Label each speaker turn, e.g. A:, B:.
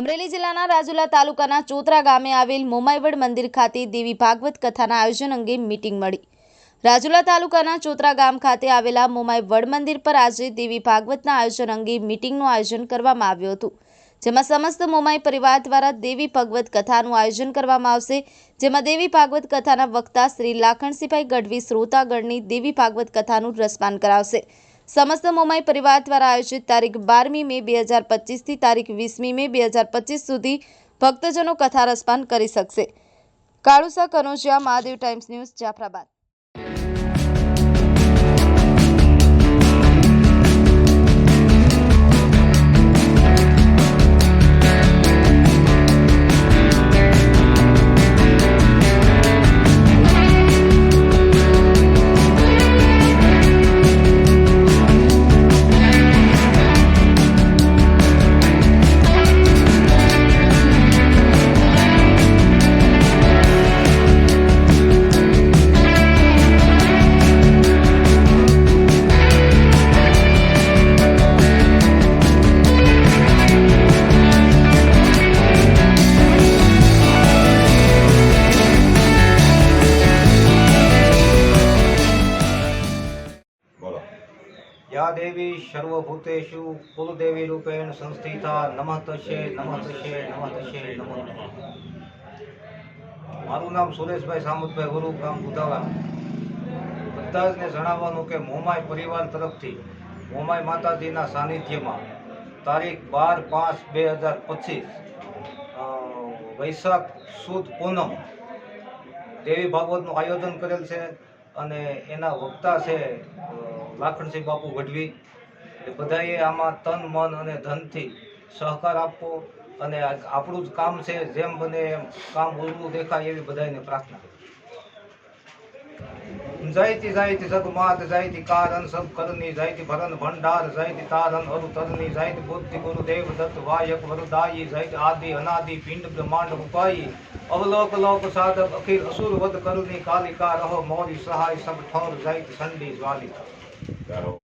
A: અમરેલી જિલ્લાના રાજુલા તાલુકાના ચોતરા ગામે આવેલ મોમાઈવડ મંદિર ખાતે દેવી ભાગવત કથાના આયોજન અંગે મીટિંગ મળી. રાજુલા તાલુકાના ચોતરા ગામ ખાતે આવેલા મોમાઈ વડ મંદિર પર આજે દેવી ભાગવતના આયોજન અંગે મીટિંગનું આયોજન કરવામાં આવ્યું હતું, જેમાં સમસ્ત મોમાઈ પરિવાર દ્વારા દેવી ભાગવત કથાનું આયોજન કરવામાં આવશે, જેમાં દેવી ભાગવત કથાના વક્તા શ્રી લાખણસિંહભાઈ ગઢવી શ્રોતાગણની દેવી ભાગવત કથાનું રસપાન કરાવશે. સમસ્ત મોમાઈ પરિવાર દ્વારા આયોજિત તારીખ બારમી મે બે હજાર પચીસથી તારીખ વીસમી મે બે હજાર પચીસ સુધી ભક્તજનો કથા રસપાન કરી શકશે. Kalusa Kanojiya, Mahadev Times News, Jafrabad.
B: યા દેવી સર્વભૂતેષુ કુલદેવી રૂપેણ સંસ્થિતા નમઃ તસ્યે નમઃ તસ્યે, નમઃ મારું નામ સુરેશભાઈ સામુદભાઈ ગુરુ ગામ ઉદાવા બધાને જણાવવાનું કે મોમાય પરિવાર તરફથી મોમાય માતાજીના સાનિધ્યમાં તારીખ બાર પાંચ બે હજાર પચીસ વૈશાખ સુદ પૂનમ, દેવી ભાગવતનું આયોજન કરેલ છે. અને એના વક્તા છે લાખણસિંહ બાપુ ગઢવી એ બધાએ આમાં તન, મન અને ધનથી સહકાર આપવો અને આપણું જ કામ છે, જેમ બને એમ કામ ઓછું દેખાય એવી બધાને પ્રાર્થના. જયતિ જયતિ સદમાત જયતિ કારણ સબ કરની જયતિ ભરન ભંડાર જયતિ તારન હરુ તરની જયતિ બુદ્ધિ ગુરુદેવ દત્ત વાયક વરદાયી જયતિ આદિ અનાદિ પિંડ બ્રહ્માંડ ઉપાયી અવલોક લોક સાધક અખિલ અસુર વધ કરુની કાલિકા રહો મોરી સહાય સબ ઠોર જયતિ સંડી જ્વાલિકા